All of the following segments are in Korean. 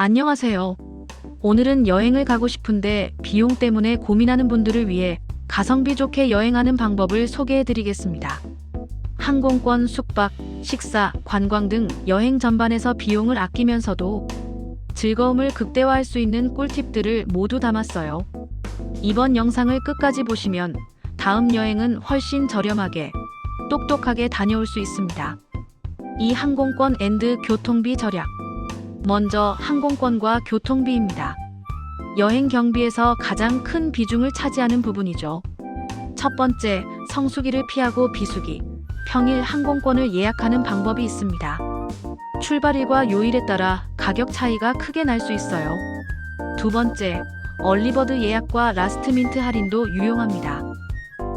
안녕하세요. 오늘은 여행을 가고 싶은데 비용 때문에 고민하는 분들을 위해 가성비 좋게 여행하는 방법을 소개해 드리겠습니다. 항공권, 숙박, 식사, 관광 등 여행 전반에서 비용을 아끼면서도 즐거움을 극대화할 수 있는 꿀팁들을 모두 담았어요. 이번 영상을 끝까지 보시면 다음 여행은 훨씬 저렴하게, 똑똑하게 다녀올 수 있습니다. 이 항공권 앤드 교통비 절약. 먼저 항공권과 교통비입니다. 여행 경비에서 가장 큰 비중을 차지하는 부분이죠. 첫 번째, 성수기를 피하고 비수기, 평일 항공권을 예약하는 방법이 있습니다. 출발일과 요일에 따라 가격 차이가 크게 날 수 있어요. 두 번째, 얼리버드 예약과 라스트민트 할인도 유용합니다.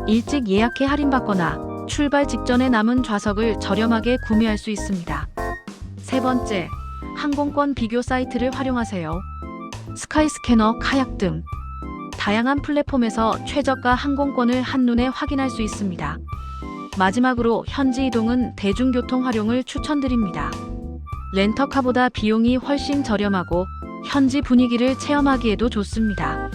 일찍 예약해 할인받거나 출발 직전에 남은 좌석을 저렴하게 구매할 수 있습니다. 세 번째, 항공권 비교 사이트를 활용하세요. 스카이스캐너, 카약 등 다양한 플랫폼에서 최저가 항공권을 한눈에 확인할 수 있습니다. 마지막으로 현지 이동은 대중교통 활용을 추천드립니다. 렌터카보다 비용이 훨씬 저렴하고 현지 분위기를 체험하기에도 좋습니다.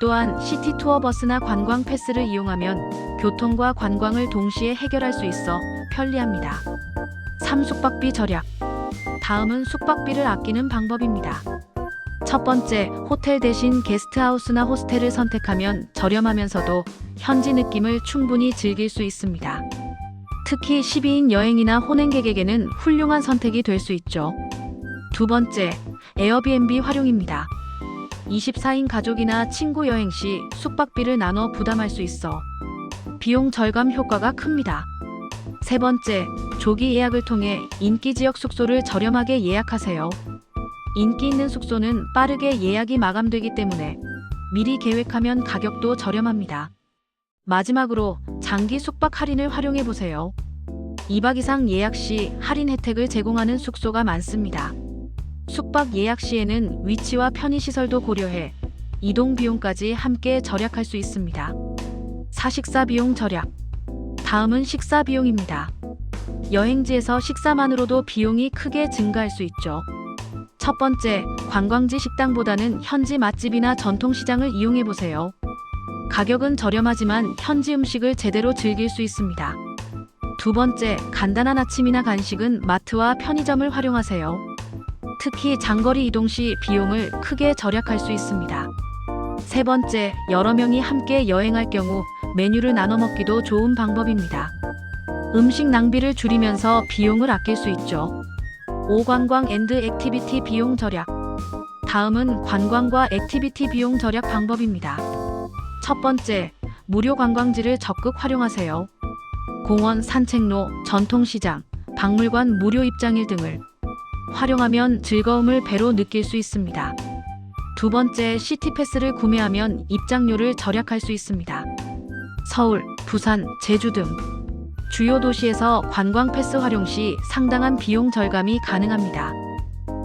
또한 시티 투어 버스나 관광 패스를 이용하면 교통과 관광을 동시에 해결할 수 있어 편리합니다. 3. 숙박비 절약. 다음은 숙박비를 아끼는 방법입니다. 첫 번째, 호텔 대신 게스트하우스나 호스텔을 선택하면 저렴하면서도 현지 느낌을 충분히 즐길 수 있습니다. 특히 12인 여행이나 혼행객에게는 훌륭한 선택이 될 수 있죠. 두 번째, 에어비앤비 활용입니다. 24인 가족이나 친구 여행 시 숙박비를 나눠 부담할 수 있어 비용 절감 효과가 큽니다. 세 번째, 조기 예약을 통해 인기 지역 숙소를 저렴하게 예약하세요. 인기 있는 숙소는 빠르게 예약이 마감되기 때문에 미리 계획하면 가격도 저렴합니다. 마지막으로 장기 숙박 할인을 활용해 보세요. 2박 이상 예약 시 할인 혜택을 제공하는 숙소가 많습니다. 숙박 예약 시에는 위치와 편의시설도 고려해 이동 비용까지 함께 절약할 수 있습니다. 사식사 비용 절약. 다음은 식사 비용입니다. 여행지에서 식사만으로도 비용이 크게 증가할 수 있죠. 첫 번째, 관광지 식당보다는 현지 맛집이나 전통시장을 이용해 보세요. 가격은 저렴하지만 현지 음식을 제대로 즐길 수 있습니다. 두 번째, 간단한 아침이나 간식은 마트와 편의점을 활용하세요. 특히 장거리 이동 시 비용을 크게 절약할 수 있습니다. 세 번째, 여러 명이 함께 여행할 경우 메뉴를 나눠 먹기도 좋은 방법입니다. 음식 낭비를 줄이면서 비용을 아낄 수 있죠. 5. 관광 앤드 액티비티 비용 절약. 다음은 관광과 액티비티 비용 절약 방법입니다. 첫 번째, 무료 관광지를 적극 활용하세요. 공원, 산책로, 전통시장, 박물관 무료 입장일 등을 활용하면 즐거움을 배로 느낄 수 있습니다. 두 번째, 시티패스를 구매하면 입장료를 절약할 수 있습니다. 서울, 부산, 제주 등 주요 도시에서 관광 패스 활용 시 상당한 비용 절감이 가능합니다.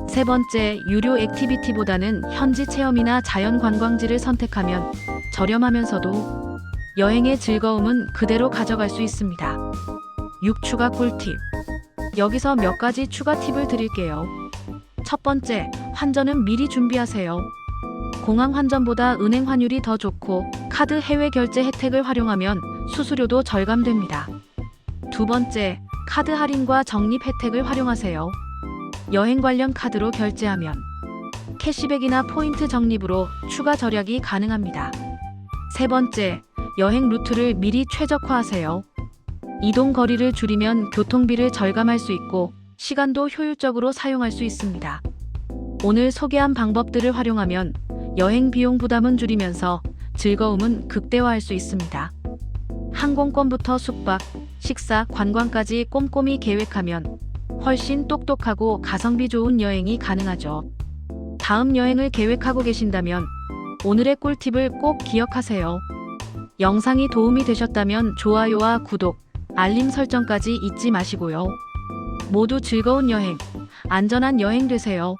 세 번째, 유료 액티비티보다는 현지 체험이나 자연 관광지를 선택하면 저렴하면서도 여행의 즐거움은 그대로 가져갈 수 있습니다. 6. 추가 꿀팁. 여기서 몇 가지 추가 팁을 드릴게요. 첫 번째, 환전은 미리 준비하세요. 공항 환전보다 은행 환율이 더 좋고 카드 해외 결제 혜택을 활용하면 수수료도 절감됩니다. 두 번째, 카드 할인과 적립 혜택을 활용하세요. 여행 관련 카드로 결제하면 캐시백이나 포인트 적립으로 추가 절약이 가능합니다. 세 번째, 여행 루트를 미리 최적화하세요. 이동 거리를 줄이면 교통비를 절감할 수 있고 시간도 효율적으로 사용할 수 있습니다. 오늘 소개한 방법들을 활용하면 여행 비용 부담은 줄이면서 즐거움은 극대화할 수 있습니다. 항공권부터 숙박, 식사, 관광까지 꼼꼼히 계획하면 훨씬 똑똑하고 가성비 좋은 여행이 가능하죠. 다음 여행을 계획하고 계신다면 오늘의 꿀팁을 꼭 기억하세요. 영상이 도움이 되셨다면 좋아요와 구독, 알림 설정까지 잊지 마시고요. 모두 즐거운 여행, 안전한 여행 되세요.